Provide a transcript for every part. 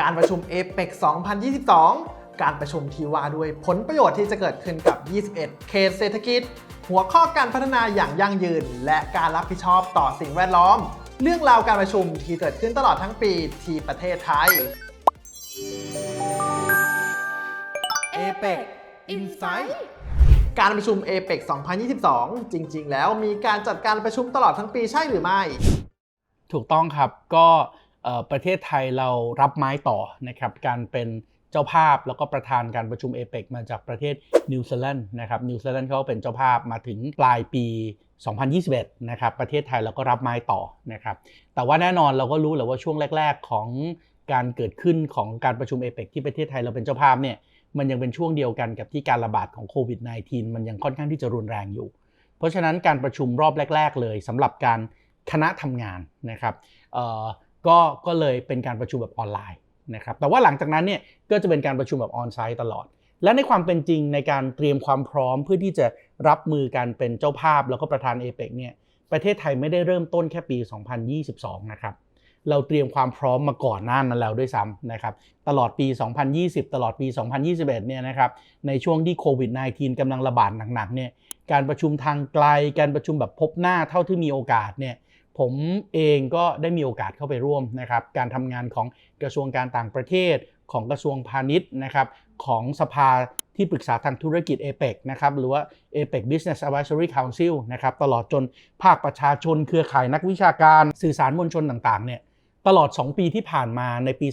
การประชุม APEC 2022 การประชุมที่ว่าด้วยผลประโยชน์ที่จะเกิดขึ้นกับ 21 เขตเศรษฐกิจ หัวข้อการพัฒนาอย่างยั่งยืน และการรับผิดชอบต่อสิ่งแวดล้อม เรื่องราวการประชุมที่เกิดขึ้นตลอดทั้งปีที่ประเทศไทย APEC Insight การประชุม APEC 2022 จริง ๆ แล้วมีการจัดการประชุมตลอดทั้งปีใช่หรือไม่ ถูกต้องครับก็เอ่อ ประเทศไทยเรารับไม้ต่อนะครับการเป็นเจ้าภาพแล้วก็ประธานการประชุมเอเปกมาจากประเทศนิวซีแลนด์นะครับนิวซีแลนด์เขาเป็นเจ้าภาพมาถึงปลายปี 2021 นะครับประเทศไทยเราก็รับไม้ต่อนะครับแต่ว่าแน่นอนเราก็รู้แหละว่าช่วงแรก ๆ ของการเกิดขึ้นของการประชุมเอเปกที่ประเทศไทยเราเป็นเจ้าภาพเนี่ยมันยังเป็นช่วงเดียวกันกับที่การระบาดของโควิด -19 มันยังค่อนข้างที่จะรุนแรงอยู่ เพราะฉะนั้นการประชุมรอบแรก ๆ เลยสำหรับการคณะทำงานนะครับ ก็ก็เลยเป็นการประชุมแบบออนไลน์นะครับแต่ว่าหลังจากนั้นเนี่ยก็จะเป็นการประชุมแบบออนไซต์ตลอด และในความเป็นจริงในการเตรียมความพร้อมเพื่อที่จะรับมือการเป็นเจ้าภาพแล้วก็ประธานเอเปกเนี่ยประเทศไทยไม่ได้เริ่มต้นแค่ปี 2022 นะครับเราเตรียมความพร้อมมาก่อนหน้านั้นแล้วด้วยซ้ำนะครับตลอดปี 2020 ตลอดปี 2021 เนี่ยนะครับในช่วงที่โควิด -19 กำลังระบาดหนักๆเนี่ยการประชุมทางไกลการประชุมแบบพบหน้าเท่าที่มีโอกาสเนี่ย ผมเองก็ได้มีโอกาสเข้าไปร่วมนะครับการทำงานของกระทรวงการต่างประเทศของกระทรวงพาณิชย์นะครับของสภาที่ปรึกษาทางธุรกิจ APEC นะครับหรือว่า APEC Business Advisory Council นะครับตลอดจนภาคประชาชนเครือข่ายนักวิชาการสื่อสารมวลชนต่างๆเนี่ยตลอด 2 ปีที่ผ่านมาในปี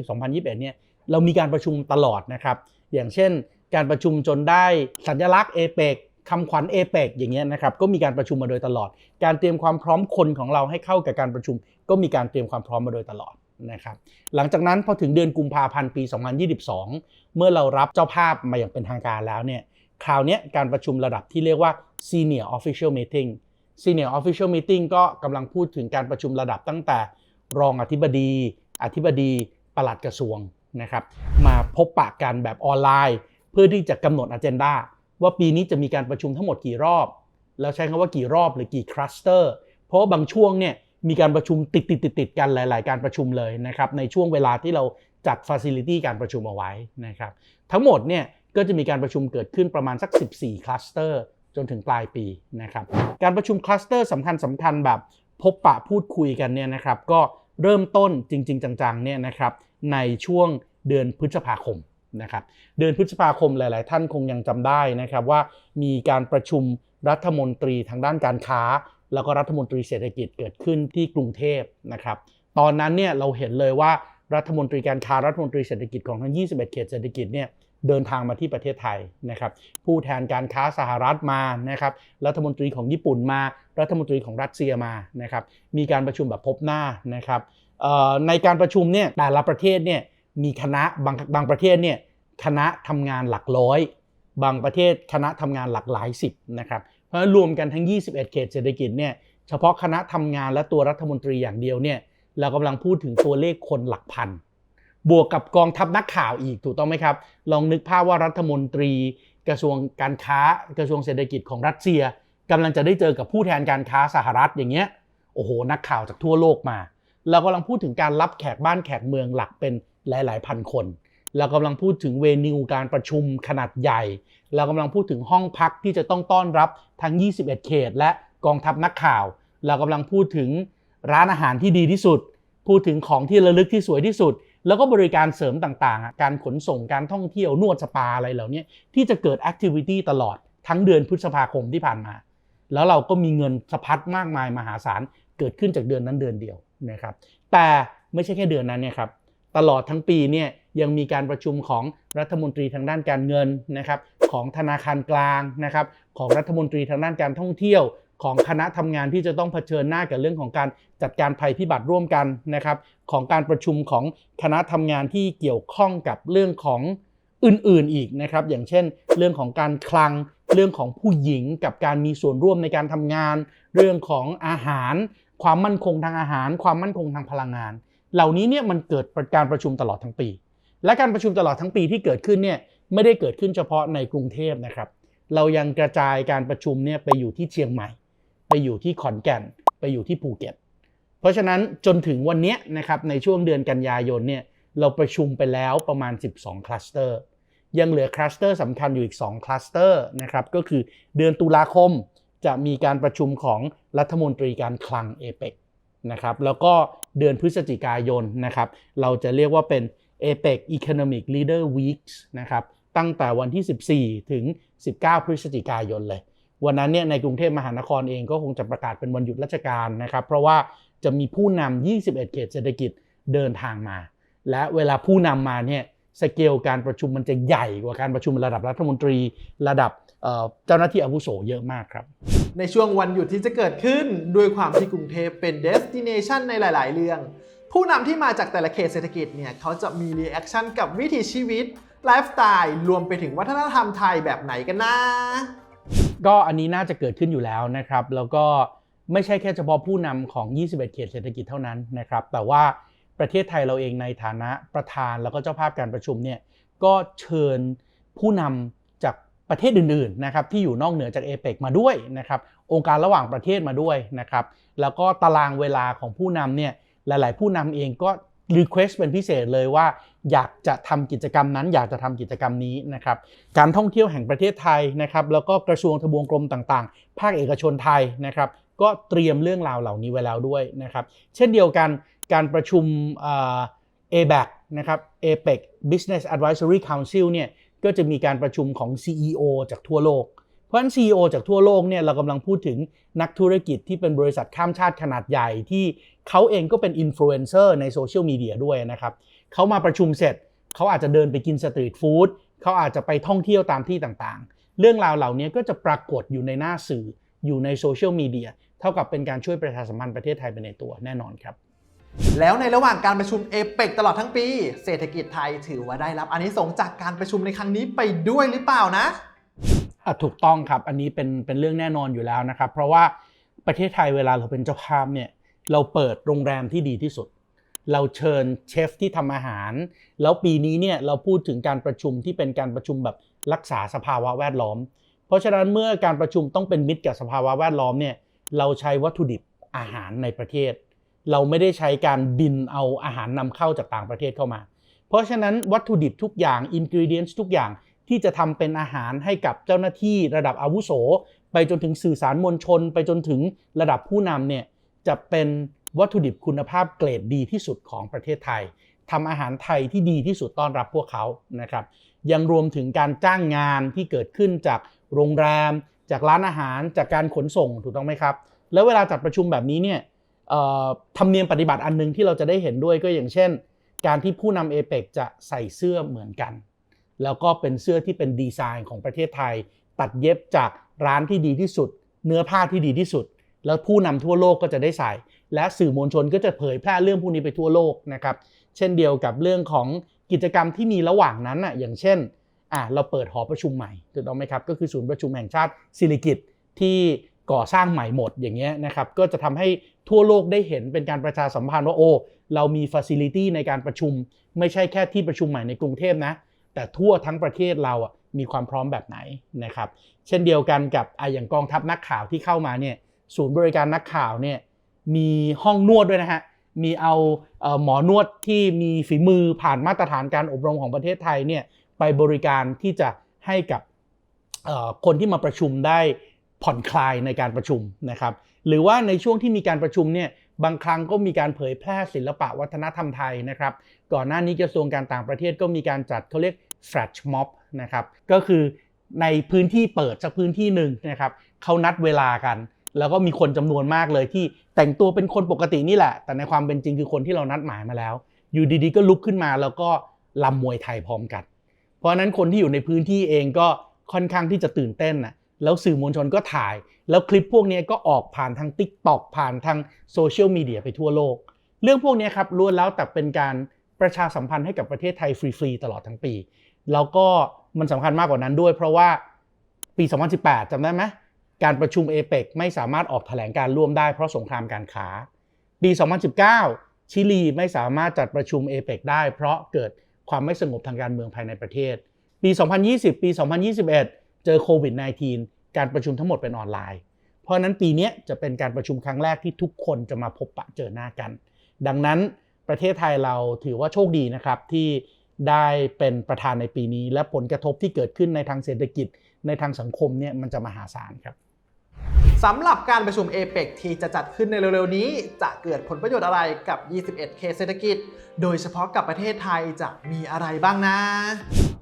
2020-2021เนี่ยเรามีการประชุมตลอดนะครับอย่างเช่น การประชุมจนได้สัญลักษณ์เอเปก คำขวัญเอเปกอย่างเงี้ยนะครับก็มีการประชุมมาโดยตลอด การเตรียมความพร้อมคนของเราให้เข้ากับการประชุม ก็มีการเตรียมความพร้อมมาโดยตลอดนะครับหลังจากนั้นพอถึงเดือนกุมภาพันธ์ปี 2022 เมื่อเรารับเจ้าภาพมาอย่างเป็นทางการแล้วเนี่ยคราวนี้การประชุมระดับที่เรียกว่า senior official meeting senior official meeting ก็กำลังพูดถึงการประชุมระดับตั้งแต่รองอธิบดี อธิบดี ปลัดกระทรวงนะครับมาพบปะกันแบบออนไลน์ เพื่อที่จะกำหนดอ g e n d a ว่าปีนี้จะมีการประชุมทั้งหมดกี่รอบ แล้วใช้คำว่ากี่รอบหรือกี่คลัสเตอร์ เพราะบางช่วงเนี่ยมีการประชุมติดติดติดติดกันหลาย ๆ การประชุมเลยนะครับในช่วงเวลาที่เราจัดฟ a ซิลิตี้การประชุมเอาไว้นะครับทั้งหมดเนี่ยก็จะมีการประชุมเกิดขึ้นประมาณสัก 14 คลัสเตอร์ จนถึงปลายปีนะครับการประชุมคลัสเตอร์สำคัญสำคัญแบบพบปะพูดคุยกันเนี่ยนะครับก็เริ่มต้นจริง ๆ จัง ๆ เนี่ยนะครับในช่วงเดือนพฤษภาคม นะครับเดือนพฤษภาคมหลาย ๆ ท่านคงยังจำได้นะครับว่ามีการประชุมรัฐมนตรีทางด้านการค้า แล้วก็รัฐมนตรีเศรษฐกิจเกิดขึ้นที่กรุงเทพนะครับตอนนั้นเนี่ยเราเห็นเลยว่ารัฐมนตรีการค้ารัฐมนตรีเศรษฐกิจของทั้ง 21 เขตเศรษฐกิจเนี่ยเดินทางมาที่ประเทศไทยนะครับผู้แทนการค้าสหรัฐมานะครับรัฐมนตรีของญี่ปุ่นมา รัฐมนตรีของรัสเซียมานะครับมีการประชุมแบบพบหน้านะครับในการประชุมเนี่ยแต่ละประเทศเนี่ย มีคณะบางบางประเทศเนี่ยคณะทำงานหลักร้อย บางประเทศคณะทำงานหลักหลายสิบนะครับเพราะฉะนั้นรวมกันทั้ง 21 เขตเศรษฐกิจเนี่ยเฉพาะคณะทำงานและตัวรัฐมนตรีอย่างเดียวเนี่ยเรากำลังพูดถึงตัวเลขคนหลักพันบวกกับกองทัพนักข่าวอีกถูกต้องไหมครับ ลองนึกภาพว่ารัฐมนตรี กระทรวงการค้ากระทรวงเศรษฐกิจของรัสเซียกำลังจะได้เจอกับผู้แทนการค้าสหรัฐอย่างเงี้ยโอ้โหนักข่าวจากทั่วโลกมา เรากำลังพูดถึงการรับแขกบ้านแขกเมืองหลักเป็น หลาย ๆ พันคน เรากำลังพูดถึงเวนิวการประชุมขนาดใหญ่ เรากำลังพูดถึงห้องพักที่จะต้องต้อนรับทั้ง 21 เขต และกองทัพนักข่าว เรากำลังพูดถึงร้านอาหารที่ดีที่สุด พูดถึงของที่ระลึกที่สวยที่สุด แล้วก็บริการเสริมต่าง ๆ การขนส่งการท่องเที่ยวนวดสปาอะไรเหล่านี้ที่จะเกิดแอคทิวิตี้ตลอดทั้งเดือนพฤษภาคมที่ผ่านมา แล้วเราก็มีเงินสะพัดมากมายมหาศาลเกิดขึ้นจากเดือนนั้นเดือนเดียวนะครับ แต่ไม่ใช่แค่เดือนนั้นเนี่ยครับ ตลอดทั้งปีเนี่ยยังมีการประชุมของรัฐมนตรีทางด้านการเงินนะครับของธนาคารกลางนะครับของรัฐมนตรีทางด้านการท่องเที่ยวของคณะทำงานที่จะต้องเผชิญหน้ากับเรื่องของการจัดการภัยพิบัติร่วมกันนะครับ ของการประชุมของคณะทำงานที่เกี่ยวข้องกับเรื่องของอื่นๆอีกนะครับ อย่างเช่น เรื่องของการคลัง เรื่องของผู้หญิงกับการมีส่วนร่วมในการทำงาน เรื่องของอาหาร ความมั่นคงทางอาหาร ความมั่นคงทางพลังงาน เหล่านี้เนี่ยมันเกิดการประชุมตลอดทั้งปี และการประชุมตลอดทั้งปีที่เกิดขึ้นเนี่ยไม่ได้เกิดขึ้นเฉพาะในกรุงเทพนะครับ เรายังกระจายการประชุมเนี่ยไปอยู่ที่เชียงใหม่ ไปอยู่ที่ขอนแก่น ไปอยู่ที่ภูเก็ต เพราะฉะนั้นจนถึงวันนี้นะครับในช่วงเดือนกันยายนเนี่ยเราประชุมไปแล้วประมาณ 12 คลัสเตอร์ยังเหลือคลัสเตอร์สำคัญอยู่อีก 2 คลัสเตอร์นะครับก็คือเดือนตุลาคมจะมีการประชุมของรัฐมนตรีการคลังเอเปก นะครับแล้วก็เดือนพฤศจิกายนนะครับเราจะเรียกว่าเป็น APEC Economic Leader Weeks นะครับตั้งแต่วันที่ 14 ถึง 19 พฤศจิกายนเลย วันนั้นเนี่ยในกรุงเทพมหานครเองก็คงจะประกาศเป็นวันหยุดราชการนะครับ เพราะว่าจะมีผู้นำ 21 เขตเศรษฐกิจเดินทางมา และเวลาผู้นำมาเนี่ยสเกลการประชุมมันจะใหญ่กว่าการประชุมระดับรัฐมนตรี ระดับ เอ่อเจ้าหน้าที่อาวุโสเยอะมากครับ ในช่วงวันหยุดที่จะเกิดขึ้นด้วยความที่กรุงเทพเป็น destination ในหลาย ๆ เรื่อง ผู้นำที่มาจากแต่ละเขตเศรษฐกิจเนี่ยเขาจะมีรีแอคชั่นกับวิถีชีวิตไลฟ์สไตล์รวมไปถึงวัฒนธรรมไทยแบบไหนกันนะ ก็อันนี้น่าจะเกิดขึ้นอยู่แล้วนะครับ แล้วก็ไม่ใช่แค่เฉพาะผู้นำของ 21 เขตเศรษฐกิจเท่านั้นนะครับ แต่ว่าประเทศไทยเราเองในฐานะประธานแล้วก็เจ้าภาพการประชุมเนี่ยก็เชิญผู้นำจาก ประเทศอื่นๆนะครับที่อยู่นอกเหนือจากเอเปกมาด้วยนะครับองค์การระหว่างประเทศมาด้วยนะครับแล้วก็ตารางเวลาของผู้นำเนี่ยหลายๆ ผู้นำเองก็รีเควสเป็นพิเศษเลยว่า อยากจะทำกิจกรรมนั้น อยากจะทำกิจกรรมนี้นะครับการท่องเที่ยวแห่งประเทศไทยนะครับแล้วก็กระทรวงทบวงกรมต่างๆ ภาคเอกชนไทยนะครับก็เตรียมเรื่องราวเหล่านี้ไว้แล้วด้วยนะครับเช่นเดียวกันการประชุมเอ่อ ABAC นะครับ APEC Business Advisory Council เนี่ย ก็จะมีการประชุมของ CEO จากทั่วโลก เพราะฉะนั้น CEO จากทั่วโลกเนี่ยเรากำลังพูดถึงนักธุรกิจที่เป็นบริษัทข้ามชาติขนาดใหญ่ที่เขาเองก็เป็นอินฟลูเอนเซอร์ในโซเชียลมีเดียด้วยนะครับเขามาประชุมเสร็จเขาอาจจะเดินไปกินสตรีทฟู้ดเขาอาจจะไปท่องเที่ยวตามที่ต่างๆ เรื่องราวเหล่านี้ก็จะปรากฏอยู่ในหน้าสื่ออยู่ในโซเชียลมีเดียเท่ากับเป็นการช่วยประชาสัมพันธ์ประเทศไทยไปในตัวแน่นอนครับ แล้วในระหว่างการประชุมเอเปกตลอดทั้งปี เศรษฐกิจไทยถือว่าได้รับอานิสงส์จากการประชุมในครั้งนี้ไปด้วยหรือเปล่านะอะถูกต้องครับอันนี้เป็นเป็นเรื่องแน่นอนอยู่แล้วนะครับ เพราะว่าประเทศไทยเวลาเราเป็นเจ้าภาพเนี่ยเราเปิดโรงแรมที่ดีที่สุด เราเชิญเชฟที่ทำอาหาร แล้วปีนี้เนี่ยเราพูดถึงการประชุมที่เป็นการประชุมแบบรักษาสภาวะแวดล้อม เพราะฉะนั้นเมื่อการประชุมต้องเป็นมิตรกับสภาวะแวดล้อมเนี่ยเราใช้วัตถุดิบอาหารในประเทศ เราไม่ได้ใช้การบินเอาอาหารนำเข้าจากต่างประเทศเข้ามา เพราะฉะนั้นวัตถุดิบทุกอย่างอินกิเดียนทุกอย่างที่จะทำเป็นอาหารให้กับเจ้าหน้าที่ระดับอาวุโส ไปจนถึงสื่อสารมวลชน ไปจนถึงระดับผู้นำเนี่ยจะเป็นวัตถุดิบคุณภาพเกรดดีที่สุดของประเทศไทยทำอาหารไทยที่ดีที่สุดต้อนรับพวกเขานะครับยังรวมถึงการจ้างงานที่เกิดขึ้นจากโรงแรม จากร้านอาหารจากการขนส่งถูกต้องไหมครับ แล้วเวลาจัดประชุมแบบนี้เนี่ย ธรรมเนียมปฏิบัติอันหนึงที่เราจะได้เห็นด้วยก็อย่างเช่น การที่ผู้นำเอเปกจะใส่เสื้อเหมือนกัน แล้วก็เป็นเสื้อที่เป็นดีไซน์ของประเทศไทย ตัดเย็บจากร้านที่ดีที่สุด เนื้อผ้าที่ดีที่สุด แล้วผู้นำทั่วโลกก็จะได้ใส่ และสื่อมวลชนก็จะเผยแพร่เรื่องพวกนี้ไปทั่วโลกนะครับเช่นเดียวกับเรื่องของกิจกรรมที่มีระหว่างนั้นอะอย่างเช่นอะเราเปิดหอประชุมใหม่ถูกต้องไหมครับก็คือศูนย์ประชุมแห่งชาติสิริกิตที่ ก่อสร้างใหม่หมดอย่างเงี้ยนะครับก็จะทำให้ทั่วโลกได้เห็นเป็นการประชาสัมพันธ์ว่าโอ้เรามีฟ a ซิลิตี้ในการประชุม ไม่ใช่แค่ที่ประชุมใหม่ในกรุงเทพนะแต่ทั่วทั้งประเทศเราอะมีความพร้อมแบบไหนนะครับเช่นเดียวกันกับอะอย่างกองทัพนักข่าวที่เข้ามาเนี่ยศูนย์บริการนักข่าวเนี่ยมีห้องนวดด้วยนะฮะมีเอาเออหมอนวดที่มีฝีมือผ่านมาตรฐานการอบรมของประเทศไทยเนี่ยไปบริการที่จะให้กับคนที่มาประชุมได้ ผ่อนคลายในการประชุมนะครับหรือว่าในช่วงที่มีการประชุมเนี่ยบางครั้งก็มีการเผยแพร่ศิลปะวัฒนธรรมไทยนะครับก่อนหน้านี้กระทรวงการต่างประเทศก็มีการจัดเขาเรียก flash mob นะครับก็คือในพื้นที่เปิดสักพื้นที่หนึ่งนะครับเขานัดเวลากัน แล้วก็มีคนจำนวนมากเลยที่แต่งตัวเป็นคนปกตินี่แหละ แต่ในความเป็นจริงคือคนที่เรานัดหมายมาแล้ว อยู่ดีๆ ก็ลุกขึ้นมาแล้วก็ลำมวยไทยพร้อมกัน เพราะฉะนั้นคนที่อยู่ในพื้นที่เองก็ค่อนข้างที่จะตื่นเต้นนะ แล้วสื่อมวลชนก็ถ่าย แล้วคลิปพวกนี้ก็ออกผ่านทาง Tik t o อกผ่านทางโซเชียลมีเดียไปทั่วโลก เรื่องพวกนี้ครับล้วนแล้วแต่เป็นการประชาสัมพันธ์ให้กับประเทศไทยฟรีๆตลอดทั้งปี แล้วก็มันสำคัญมากกว่านั้นด้วย เพราะว่าปี 2018จำได้ไหมการประชุมเอเปกไม่สามารถออกแถลงการร่วมได้เพราะสงครามการค้า ปี 2019 ชิลีไม่สามารถจัดประชุมเอเปกได้ เพราะเกิดความไม่สงบทางการเมืองภายในประเทศ ปี 2020 ปี 2021 เจอโควิด -19 การประชุมทั้งหมดเป็นออนไลน์ เพราะนั้นปีนี้จะเป็นการประชุมครั้งแรกที่ทุกคนจะมาพบปะเจอหน้ากัน ดังนั้นประเทศไทยเราถือว่าโชคดีนะครับที่ได้เป็นประธานในปีนี้ และผลกระทบที่เกิดขึ้นในทางเศรษฐกิจในทางสังคมเนี่ยมันจะมหาศาลครับ สำหรับการประชุมเอเปกที่จะจัดขึ้นในเร็วๆนี้ จะเกิดผลประโยชน์อะไรกับ 21เคสเศรษฐกิจ โดยเฉพาะกับประเทศไทยจะมีอะไรบ้างนะ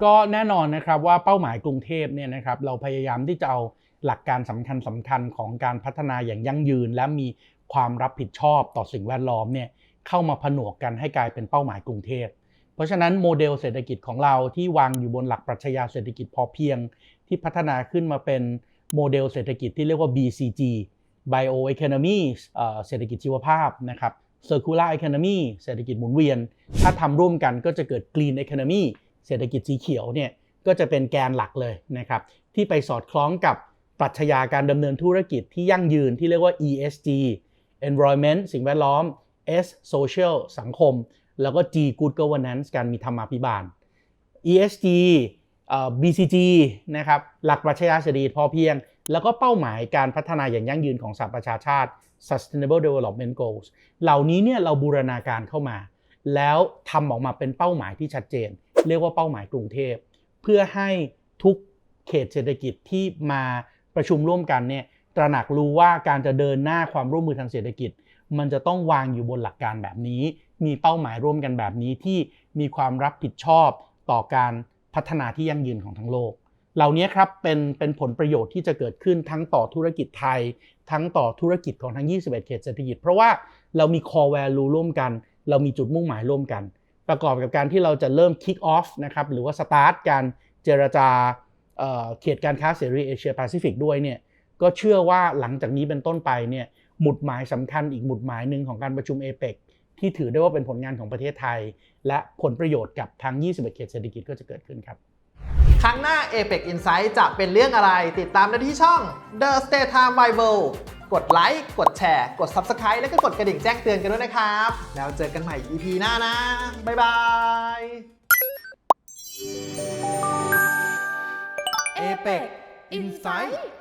ก็แน่นอนนะครับว่าเป้าหมายกรุงเทพเนี่ยนะครับเราพยายามที่จะเอาหลักการสำคัญสำคัญของการพัฒนาอย่างยั่งยืน และมีความรับผิดชอบต่อสิ่งแวดล้อมเนี่ยเข้ามาผนวกกันให้กลายเป็นเป้าหมายกรุงเทพเพราะฉะนั้นโมเดลเศรษฐกิจของเราที่วางอยู่บนหลักปรัชญาเศรษฐกิจพอเพียง ที่พัฒนาขึ้นมาเป็น โมเดลเศรษฐกิจที่เรียกว่า BCG Bioeconomy เอ่เศรษฐกิจชีวภาพนะครับ Circular Economy เศรษฐกิจหมุนเวียน ถ้าทำร่วมกันก็จะเกิด Green Economy เศรษฐกิจสีเขียวเนี่ยก็จะเป็นแกนหลักเลยนะครับที่ไปสอดคล้องกับปรัชญาการดำเนินธุรกิจที่ยั่งยืนที่เรียกว่า ESG Environment สิ่งแวดล้อม S Social สังคม แล้วก็ G Good Governance การมีธรรมาภิบาล ESG BCG นะครับหลักปรัชญาเศรษฐกิจพอเพียง แล้วก็เป้าหมายการพัฒนาอย่างยั่งยืนของสหประชาชาติ Sustainable Development Goals เหล่านี้เนี่ยเราบูรณาการเข้ามา แล้วทำออกมาเป็นเป้าหมายที่ชัดเจน เรียกว่าเป้าหมายกรุงเทพ เพื่อให้ทุกเขตเศรษฐกิจที่มาประชุมร่วมกันเนี่ยตระหนักรู้ว่าการจะเดินหน้าความร่วมมือทางเศรษฐกิจ มันจะต้องวางอยู่บนหลักการแบบนี้ มีเป้าหมายร่วมกันแบบนี้ที่มีความรับผิดชอบต่อการ พัฒนาที่ยั่งยืนของทั้งโลก เหล่านี้ครับเป็นเป็นผลประโยชน์ที่จะเกิดขึ้นทั้งต่อธุรกิจไทย ทั้งต่อธุรกิจของทั้ง 21 เขตเศรษฐกิจ เพราะว่าเรามี core value ร่วมกัน เรามีจุดมุ่งหมายร่วมกัน ประกอบกับการที่เราจะเริ่ม kick off นะครับหรือว่า start การเจรจาเเขตการค้าเสรีเอเชียแปซิฟิกด้วยเนี่ยก็เชื่อว่าหลังจากนี้เป็นต้นไปเนี่ยหมุดหมายสำคัญอีกหมุดหมายหนึ่งของการประชุมเอเปก ที่ถือได้ว่าเป็นผลงานของประเทศไทย และผลประโยชน์กับทั้ง 21 เขตเศรษฐกิจก็จะเกิดขึ้นครับ ครั้งหน้า APEC Insight จะเป็นเรื่องอะไรติดตามได้ที่ช่อง The Stay Time Bible กดไลค์กดแชร์ กด Subscribe แล้วก็กดกระดิ่งแจ้งเตือนกันด้วยนะครับ แล้วเจอกันใหม่ EP หน้านะ บ๊ายบาย APEC Insight